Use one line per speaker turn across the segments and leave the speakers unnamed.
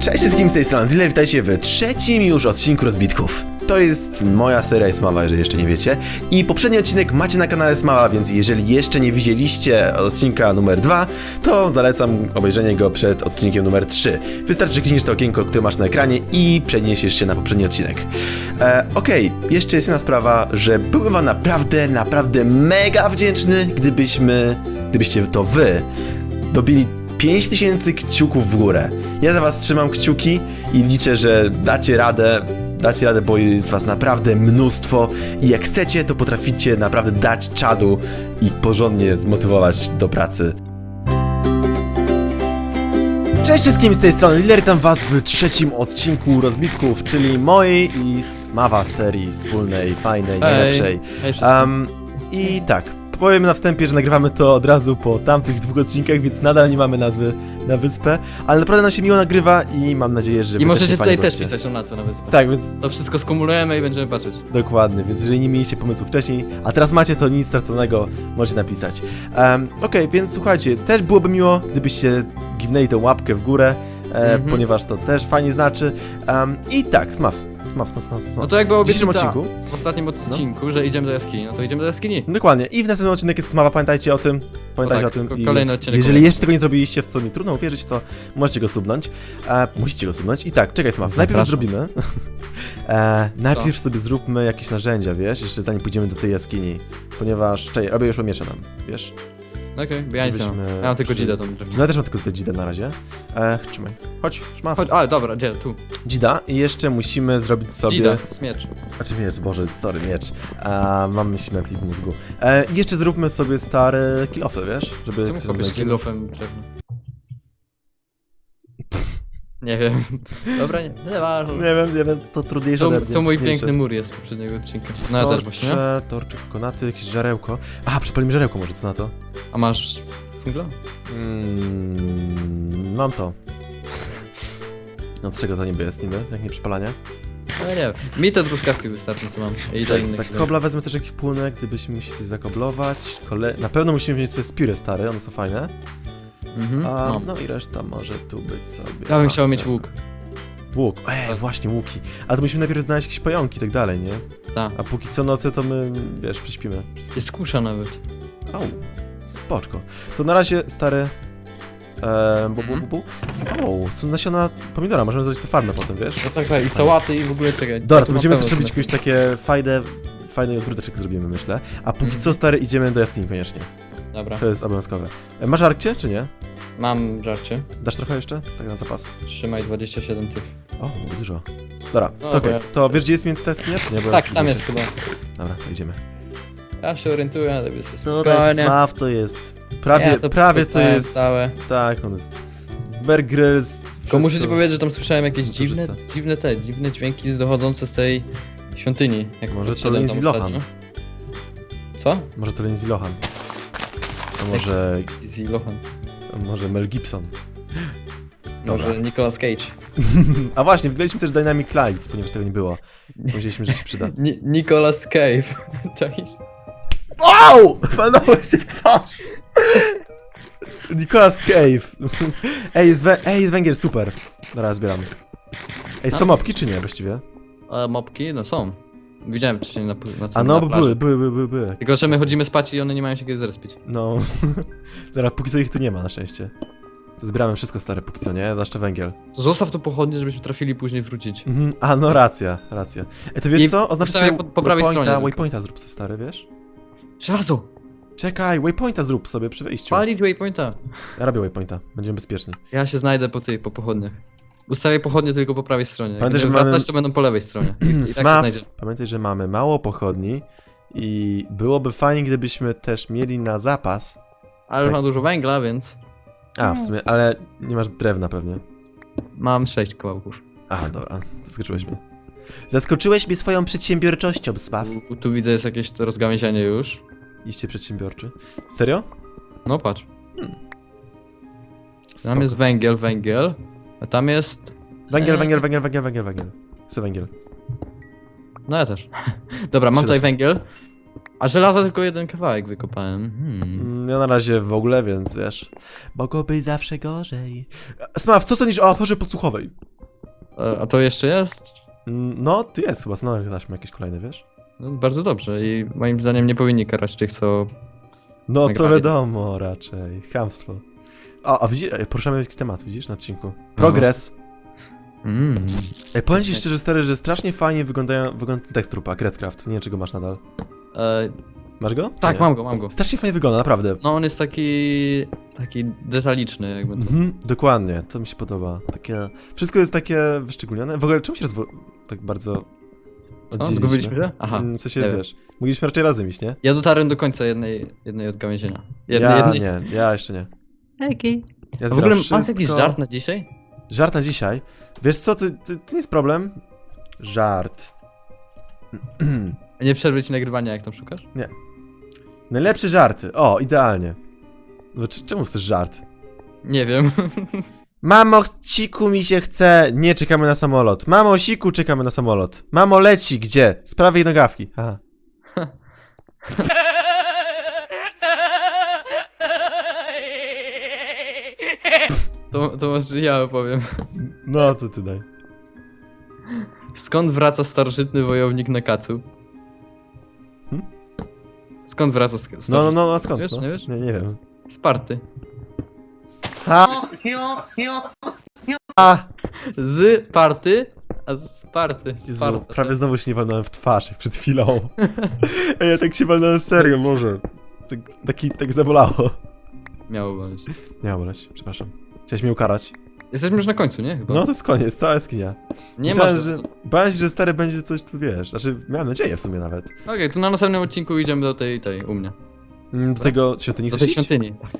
Cześć wszystkim z tej strony Diller, witajcie w trzecim już odcinku Rozbitków. To jest moja seria Smawa, jeżeli jeszcze nie wiecie. I poprzedni odcinek macie na kanale Smawa, więc jeżeli jeszcze nie widzieliście odcinka numer 2, to zalecam obejrzenie go przed odcinkiem numer 3. Wystarczy, klikniesz to okienko, które masz na ekranie i przeniesiesz się na poprzedni odcinek. E, Okej, jeszcze jest jedna sprawa, że byłbym wam naprawdę, naprawdę mega wdzięczny, gdybyśmy, gdybyście to wy dobili 5000 kciuków w górę. Ja za was trzymam kciuki i liczę, że dacie radę. Dacie radę, bo jest was naprawdę mnóstwo i jak chcecie, to potraficie naprawdę dać czadu i porządnie zmotywować do pracy. Cześć wszystkim z tej strony Liller, witam was w trzecim odcinku Rozbitków, czyli mojej i Smawa serii wspólnej, fajnej, najlepszej. Um, I tak, powiem na wstępie, że nagrywamy to od razu po tamtych dwóch odcinkach, więc nadal nie mamy nazwy na wyspę, ale naprawdę nam się miło nagrywa i mam nadzieję, że wy
I
też
możecie
się
tutaj
fajnie
też
bawicie.
pisać tą nazwę na wyspę.
Tak, więc
To wszystko skumulujemy i będziemy patrzeć.
dokładnie, więc jeżeli nie mieliście pomysłu wcześniej, a teraz macie, to nic straconego możecie napisać. Um, Okej, więc słuchajcie, też byłoby miło, gdybyście giwnęli tę łapkę w górę, e,
Mhm.
ponieważ to też fajnie znaczy. I tak, smaf, smaf, smaf, smaf.
No to jak było
w dzisiejszym odcinku.
w ostatnim odcinku, że idziemy do jaskini, no to idziemy do jaskini.
Dokładnie. I w następnym odcinek jest Smawa, pamiętajcie o tym. Pamiętajcie
No tak,
o tym. I
kolejny
więc
odcinek
Jeżeli
kolejny.
jeszcze tego nie zrobiliście, w co mi trudno uwierzyć, to możecie go subnąć. E, musicie go subnąć. I tak, czekaj Smaw, najpierw
Zapraszam.
zrobimy. E, najpierw sobie zróbmy jakieś narzędzia, wiesz, jeszcze zanim pójdziemy do tej jaskini. Ponieważ, czekaj, robię już miecza nam, wiesz.
Okej, bo ja nic nie mam.
Żebyśmy
Ja mam tylko
przy-
dzida tą
No ja też mam tylko tę dzidę na razie. E, trzymaj. Chodź, szmaf.
Chodź, ale dobra, gdzie? Tu.
Dzida. I jeszcze musimy zrobić sobie...
Dzida, z miecz.
Znaczy miecz, boże, sorry, miecz. A, mam śmiertli w mózgu. E, i jeszcze zróbmy sobie stare kilofy, wiesz? Żeby
Czemu
ktoś
kopiesz
znajdzie.
kilofem drewno? Nie wiem. Dobra, nie, nie ważne.
Nie wiem, nie wiem, to trudniejsze.
To,
ode mnie,
to mój
trudniejsze.
piękny mur jest z poprzedniego odcinka. No ja też właśnie.
Torcze, torczyk, konaty, jakieś żarełko. A, przypalimy żarełko może, co na to?
A masz fungla?
Mm, mam to. No od czego to niby jest niby, jak nie przypalanie?
No nie wiem. Mi te truskawki wystarczą, co mam. I do innych.
za kobla wezmę też jakiś płynek, gdybyśmy musieli coś zakoblować. Kole... Na pewno musimy wziąć sobie spiry stare, one są fajne.
Mhm,
A,
mam.
no i reszta może tu być sobie.
Ja bym
A,
chciał mieć łuk.
Łuk, ej, właśnie łuki. Ale to musimy najpierw znaleźć jakieś pająki i tak dalej, nie?
Tak.
A póki co noce to my, wiesz, prześpimy.
Jest kusza nawet.
Au, spoczko. To na razie stary. Eee, bu, bu, bu, bu. O, są nasiona pomidora, możemy zrobić sobie farmę potem, wiesz?
No tak, tak, i sałaty i w ogóle czekaj.
Dobra, to będziemy też robić jakieś takie fajne, fajny ogródeczek zrobimy, myślę. A póki
Mhm.
co, stary, idziemy do jaskini koniecznie.
Dobra,
To jest obowiązkowe. E, masz arkcie, czy nie?
mam żarcie.
Dasz trochę jeszcze? Tak na zapas.
Trzymaj 27 tych.
O, dużo. Dobra,
No,
to okej.
ja-
To wiesz, gdzie jest między ta jaskinia, czy nie? Bo ja
Tak, tam jest chyba.
Dobra, to idziemy.
Ja się orientuję, ale jest
No, to jest
spokojnie.
Smaw, to jest... Prawie,
Ja to
prawie to
przeczytałem
jest...
Całe.
Tak, on jest... Bear Grylls...
Tylko muszę ci
wszystko.
powiedzieć, że tam słyszałem jakieś
No
dziwne, dziwne te, dziwne dźwięki dochodzące z tej świątyni. Jak
Może to
podszedłem tam
Lindsay
ostatnio. Co?
Może to Lindsay Lohan. A może...
Lohan.
Może Mel Gibson. Dobra.
Może Nicolas Cage.
A właśnie, wygraliśmy też Dynamic Lights, ponieważ tego nie było. Powiedzieliśmy, że się przyda.
Ni Nicolas Cave. Czaisz?
Wow! Panowie się twarz! Nicolas Cave. Ej, jest, wę- Ej, jest węgiel, super. Dobra, zbieram. Ej, są
A?
mopki czy nie właściwie?
A mopki? No są. Widziałem wcześniej na, na,
A
na
no, bo
plaży.
były, były, były, były, były.
Tylko, że my chodzimy spać i one nie mają się kiedy zrespić.
No. Dobra, póki co ich tu nie ma na szczęście. To zbieramy wszystko stare póki co, nie? Zwłaszcza węgiel.
Zostaw to pochodnie, żebyśmy trafili później wrócić.
Mhm. A, no racja, racja. Ej, to wiesz
I
co? Oznacz
wstawaj
sobie
po- po prawej
waypointa-
stronie.
Waypointa zrób sobie stary, wiesz?
Żelazo!
Czekaj, waypointa zrób sobie przy wejściu.
Palić waypointa.
Ja robię waypointa, będziemy bezpieczni.
Ja się znajdę po tej, po pochodniach. Ustawię pochodnie tylko po prawej stronie. Jak
Pamiętaj, że mamy-
wracać, to będą po lewej stronie. I, i tak się
Smaf,
znajdzie.
pamiętaj, że mamy mało pochodni i byłoby fajnie, gdybyśmy też mieli na zapas.
Ale
tak.
mam dużo węgla, więc
A, w sumie, ale nie masz drewna pewnie.
mam sześć kawałków.
A, dobra, zaskoczyłeś mnie. Zaskoczyłeś mnie swoją przedsiębiorczością, Smaw.
Tu, tu widzę jest jakieś to rozgałęzianie już.
Iście przedsiębiorczy. Serio?
No patrz. Tam
Spoko.
jest węgiel, węgiel. A tam jest...
Węgiel,
Eee.
węgiel, węgiel, węgiel, węgiel, węgiel. Chcę węgiel.
No ja też. Dobra, mam tutaj węgiel. A żelaza tylko jeden kawałek wykopałem. Hmm.
Mm, Ja na razie w ogóle, więc wiesz. Mogłoby zawsze gorzej. Smaw, co sądzisz o aferze podsłuchowej?
E, A to jeszcze jest?
Mm, No, tu jest chyba, no daśmy jakieś kolejne, wiesz?
No, bardzo dobrze i moim zdaniem nie powinni karać tych, co...
No to
Nagrali.
wiadomo raczej, chamstwo. A, a widzisz, poruszamy jakiś temat, widzisz, na odcinku. Progres.
Mm.
Ej, powiem ci szczerze, stary, że strasznie fajnie wyglądają, wygląda tekst trupa, Craftcraft. Nie wiem, czego masz nadal.
E,
Masz go?
tak,
Nie.
mam go, mam go.
Strasznie fajnie wygląda, naprawdę.
No on jest taki... taki detaliczny jakby to.
Mhm, dokładnie, to mi się podoba. Takie, wszystko jest takie wyszczególnione. W ogóle czemu się rozwo... tak bardzo
Co?
oddzieliliśmy?
Zgubiliśmy się? Aha.
Mm, W sensie,
nie wiem.
wiesz, mogliśmy raczej razem iść, nie?
Ja dotarłem do końca jednej, jednej od gałęzienia. Jednej,
ja
jednej...
nie, ja jeszcze nie.
Okej.
Ja
w ogóle masz
wszystko.
jakiś żart na dzisiaj?
Żart na dzisiaj. Wiesz co, to, to, to nie jest problem. Żart.
Nie przerwę ci nagrywania, jak tam szukasz?
Najlepsze żarty. O, idealnie. No, c- czemu chcesz żart?
Nie wiem.
Mamo, ciku mi się chce. Nie, czekamy na samolot. Mamo, siku, czekamy na samolot. Mamo, leci, gdzie? Z prawej nogawki. Aha.
To, to może ja opowiem.
No, to ty daj.
Skąd wraca starożytny wojownik na kacu?
Hmm?
Skąd wraca sk- starożytny?
No, no, no, a skąd?
Wiesz,
no?
nie wiesz?
Nie, nie wiem.
Sparty.
Ha! A!
Z party, a z Sparty.
Jezu,
Sparta.
prawie znowu się nie walnąłem w twarz, jak przed chwilą. Ej, ja tak się walnąłem serio, może. Tak, taki, tak zabolało.
Miało boleć.
Nie ma boleć, przepraszam. Chciałeś mnie ukarać?
Jesteśmy już na końcu, nie? Chyba.
No to jest koniec, cała jaskinia.
nie
Myślałem,
masz...
że...
Okej,
Bałem się, że stary będzie coś tu, wiesz. Znaczy, miałem nadzieję w sumie nawet.
to na następnym odcinku idziemy do tej, tej, u mnie.
Mm, Do tego świątyni
Do
chcesz
tej
iść?
świątyni. Tak.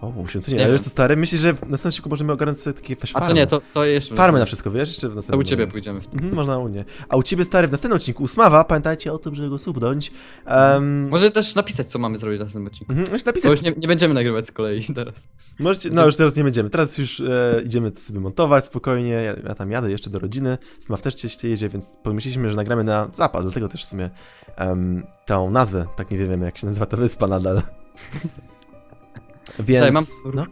O, świątyni,
Nie
ale
wiem.
jest to stary. Myślisz, że w następnym odcinku możemy ogarnąć sobie takie wiesz,
A
farmy.
to nie, to, to jeszcze...
Farmy na wszystko, wiesz? Jeszcze w
To
następnym.
u ciebie pójdziemy.
Mhm, można u mnie. A u ciebie, stary, w następnym odcinku ósmawa, pamiętajcie o tym, żeby go subnąć. Um,
Może też napisać, co mamy zrobić na następnym odcinku.
mhm, możecie
Bo
napisać.
już nie, nie będziemy nagrywać z kolei teraz.
Możecie, no już teraz nie będziemy. Teraz już e, idziemy to sobie montować spokojnie. Ja, ja tam jadę jeszcze do rodziny. Smaw też gdzieś jedzie, więc pomyśleliśmy, że nagramy na zapas. Dlatego też w sumie um, tą nazwę, tak nie wiemy jak się nazywa ta wyspa nadal. Więc.
Czekaj, mam...
No,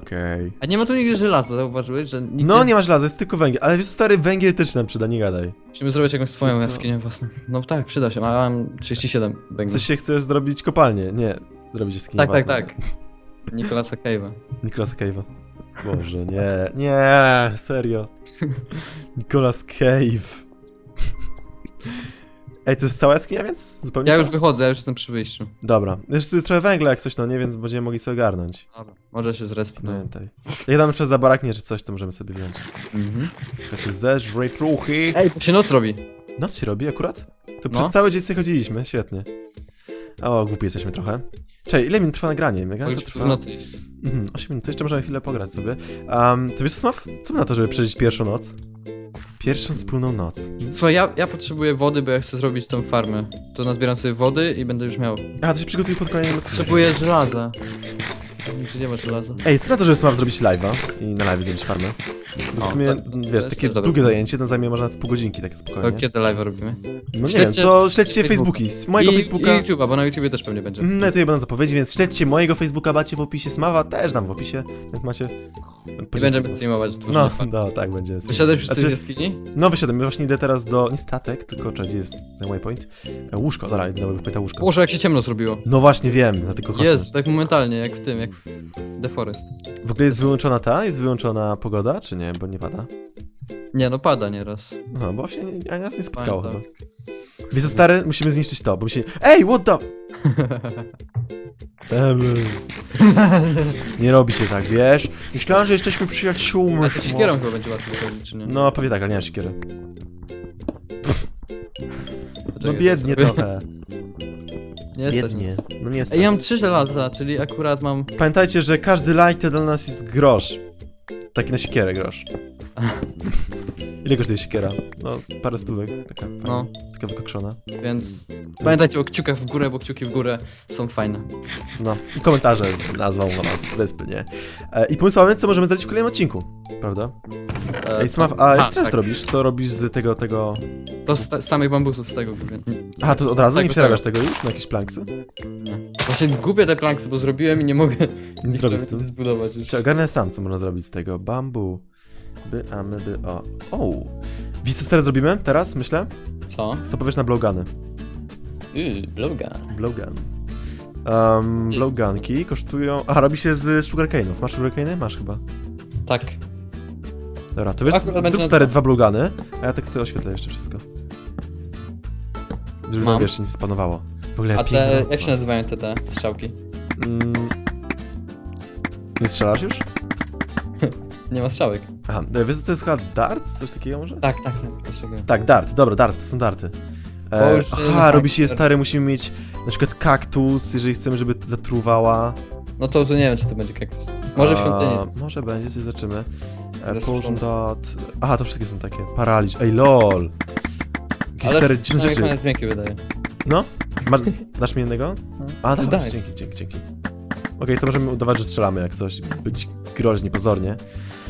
okej.
A nie ma tu nigdy żelaza, zauważyłeś, że nigdzie...
No nie ma żelaza, jest tylko węgiel. Ale wiesz, co, stary węgiel też nam przyda, nie gadaj.
Musimy zrobić jakąś swoją
No
jaskinię własną. No tak, przyda się, mam 37
W
węgla.
sensie chcesz zrobić kopalnię? Nie, zrobić jaskinię
Tak, tak,
własną.
tak. Nikolasa Cave'a.
Nicolas Cave'a. Boże, nie, nie, serio. Nicolas Cave. Ej, to jest cała jaskinia, więc? Zupełnie
Ja
cała?
już wychodzę, ja już jestem przy wyjściu.
Dobra, jeszcze tu jest trochę węgla jak coś, no nie, więc będziemy mogli sobie ogarnąć.
Dobra. Może się zrespię. No.
Pamiętaj. Jak nam przez zabaraknie czy coś, to możemy sobie wziąć.
Mhm.
Ja sobie zeżrę truchy.
Ej, to się noc robi.
Noc się robi akurat? To
No.
przez cały dzień sobie chodziliśmy, świetnie. O, głupi jesteśmy trochę. Czekaj, ile minut trwa nagranie? Nagranie to
Mogliśmy
trwa...
w nocy iść.
Mhm, 8 minut, to jeszcze możemy chwilę pograć sobie. Um, to wiesz co, Smaw? Co na to, żeby przeżyć pierwszą noc? Pierwszą wspólną noc.
Słuchaj, ja, ja potrzebuję wody, bo ja chcę zrobić tą farmę. To nazbieram sobie wody i będę już miał.
A, to się przygotuj pod odcinkiem.
Potrzebuję żelaza. Czy nie ma żelaza?
Ej, co na to, żeby Smaw zrobić live'a i na live zrobić farmę? Bo w
O,
sumie,
to- to
wiesz,
jest
takie
dobre
długie zajęcie, to zajmie może nawet pół godzinki, takie
To
spokojnie.
kiedy live robimy?
No nie
Śledźcie
wiem, to śledźcie
Facebook.
Facebooki. Z mojego
I,
Facebooka...
I YouTube'a, bo na YouTubie też pewnie będzie.
Mm, No i tutaj będą zapowiedzi, więc śledźcie mojego Facebooka, macie w opisie, Smawa też dam w opisie, więc macie...
I będziemy streamować
No, no, tak, będzie.
Wyszedłeś już
Znaczy-
z jaskini?
No, wyszedłem, właśnie idę teraz do... Nie statek, tylko czekaj, gdzie jest ten waypoint? E, Łóżko, dobra, idę na waypointa łóżko.
Boże, jak się ciemno zrobiło.
No właśnie, wiem, dlatego chodźmy.
Jest, tak momentalnie, jak w tym, jak The Forest.
W ogóle jest wyłączona ta? Jest wyłączona pogoda, czy nie? Bo nie pada.
Nie, no pada nieraz.
No, bo właśnie nie- ani raz nie spotkało
Pamiętam.
chyba. Wiesz co, stary? Musimy zniszczyć to, bo mi się... Ej, what the... Em, Nie robi się tak, wiesz? Myślałem, że jesteśmy przyjaciółmi.
A to siekierą chyba będzie łatwiej chodzić, czy nie?
No, pewnie tak, ale nie mam siekiery. No
Poczekaj,
biednie
to
trochę.
Nie
Biednie. No nie
Ej, ja mam trzy żelaza, czyli akurat mam...
Pamiętajcie, że każdy like to dla nas jest grosz. Taki na siekierę grosz. Ile kosztuje siekiera? No, parę stówek. Taka, fajna,
No,
taka wykokszona.
więc... Pamiętajcie o kciukach w górę, bo kciuki w górę są fajne.
No, i komentarze z nazwą na nas wyspy, nie? E, I pomysłamy, co możemy zrobić w kolejnym odcinku, prawda?
E,
Ej, Smaw,
to-
a jeszcze
tak.
to robisz? To robisz z tego, tego...
To z, z samych bambusów z tego głównie.
Aha, to od razu
Tak,
nie
to
przerabiasz tego już na jakieś planksy?
Nie. Właśnie gubię te planksy, bo zrobiłem i nie mogę
Nic zrobić z tym?
zbudować już.
Czy ogarnę sam, co można zrobić z tego? Bambu. By, a my, by, o. O! Wiesz, co teraz zrobimy? Teraz, myślę?
Co?
Co powiesz na blowguny?
Yy, bloga.
Blowgun. Um, blowgunki kosztują... A, robi się z sugarcane'ów. Masz sugarcane'y? Masz chyba.
Tak.
Dobra, to wiesz,
Akurat będzie
zrób
na
stare
dwa.
dwa blowguny, a ja tak to oświetlę jeszcze wszystko. Żeby
Mam.
wiesz, nic nie spanowało. W ogóle
A
piękna
te,
noc
jak się nazywają te, te strzałki?
Mm. Nie strzelasz już?
Nie ma strzałek.
Aha, e, wiesz co to jest chyba darts? Coś takiego może?
Tak, tak, tak. Coś takiego.
Tak, dart, dobra, dart, to są darty. E,
już,
aha,
e,
robi się je
tak.
stary, musimy mieć na przykład kaktus, jeżeli chcemy, żeby zatruwała.
No to tu nie wiem, czy to będzie kaktus. Może w
A,
świątyni.
Może będzie, coś zobaczymy. E, dot... Aha, to wszystkie są takie. Paraliż, ej lol. Jakieś
Ale
stare dziwne
przynajmniej
rzeczy.
fajne dźwięki wydaje.
No? Masz, dasz mi jednego? A,
To
dawaj,
daj.
dzięki, dzięki, dzięki. Okej, to możemy udawać, że strzelamy jak coś, być groźni, pozornie.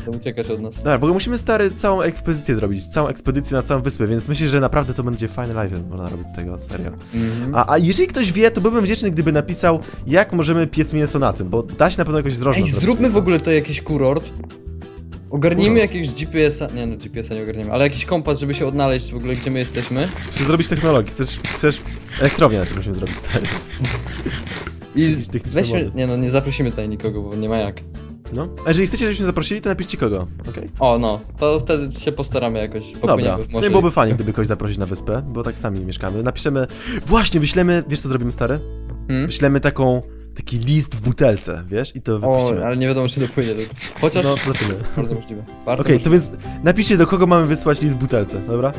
To uciekasz od nas.
Dobra, w ogóle musimy stary całą ekspedycję zrobić, całą ekspedycję na całą wyspę, więc myślę, że naprawdę to będzie fajny live, można robić z tego, serio.
Mhm.
A, a jeżeli ktoś wie, to byłbym wdzięczny, gdyby napisał, jak możemy piec mięso na tym, bo da się na pewno jakoś zrobić.
Ej, zróbmy w ogóle to jakiś kurort. Ogarnijmy jakiegoś GPS-a. Nie no, GPS-a nie ogarniemy, ale jakiś kompas, żeby się odnaleźć w ogóle, gdzie my jesteśmy.
Chcesz zrobić technologię, chcesz, chcesz elektrownię na tym musimy zrobić, stary.
I weźmy. Nie no, nie zaprosimy tutaj nikogo, bo nie ma jak.
No, a jeżeli chcecie, żebyśmy zaprosili, to napiszcie kogo, okej?
O, no, to wtedy się postaramy jakoś.
Dobra,
popłyniemy
w sumie byłoby
i-
fajnie, gdyby kogoś zaprosić na wyspę, bo tak sami mieszkamy. Napiszemy, właśnie, wyślemy, wiesz co zrobimy, stary?
Hmm?
Wyślemy taką, taki list w butelce, wiesz, i to
O,
wypuścimy.
ale nie wiadomo, czy dopłynie. do- Chociaż.
No, zobaczymy.
Bardzo możliwe. Bardzo
Okej, to
możliwe.
więc napiszcie do kogo mamy wysłać list w butelce, dobra?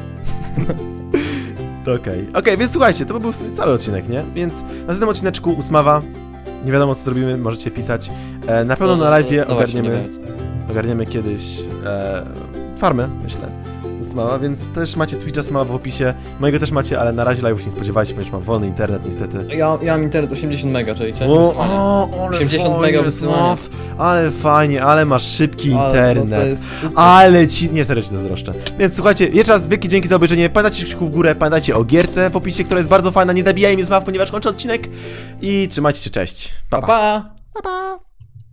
okej. Okej, więc słuchajcie, to by był w sumie cały odcinek, nie? Więc na następnym odcineczku ósmawa. Nie wiadomo co zrobimy, możecie pisać. E, na pewno
No,
na live
no
ogarniemy, ogarniemy kiedyś e, farmę, myślę. Smała, więc też macie Twitcha Smała w opisie. Mojego też macie, ale na razie live'ów nie spodziewajcie, ponieważ mam wolny internet niestety.
Ja, ja mam internet 80 mega, czajcie?
O, o, ale
80
fajnie,
mega wysyłania.
Sław, Ale fajnie, ale masz szybki
Ale,
internet.
No jest super.
Ale ci... Nie, serio ci zazdroszczę. Więc słuchajcie, jeszcze raz wielkie dzięki za obejrzenie. Pamiętajcie kciuków w górę, pamiętajcie o gierce w opisie, która jest bardzo fajna. Nie zabijaj mnie zmaw, ponieważ kończę odcinek. I trzymajcie się, cześć. Pa,
Pa
pa.
pa!
pa, pa.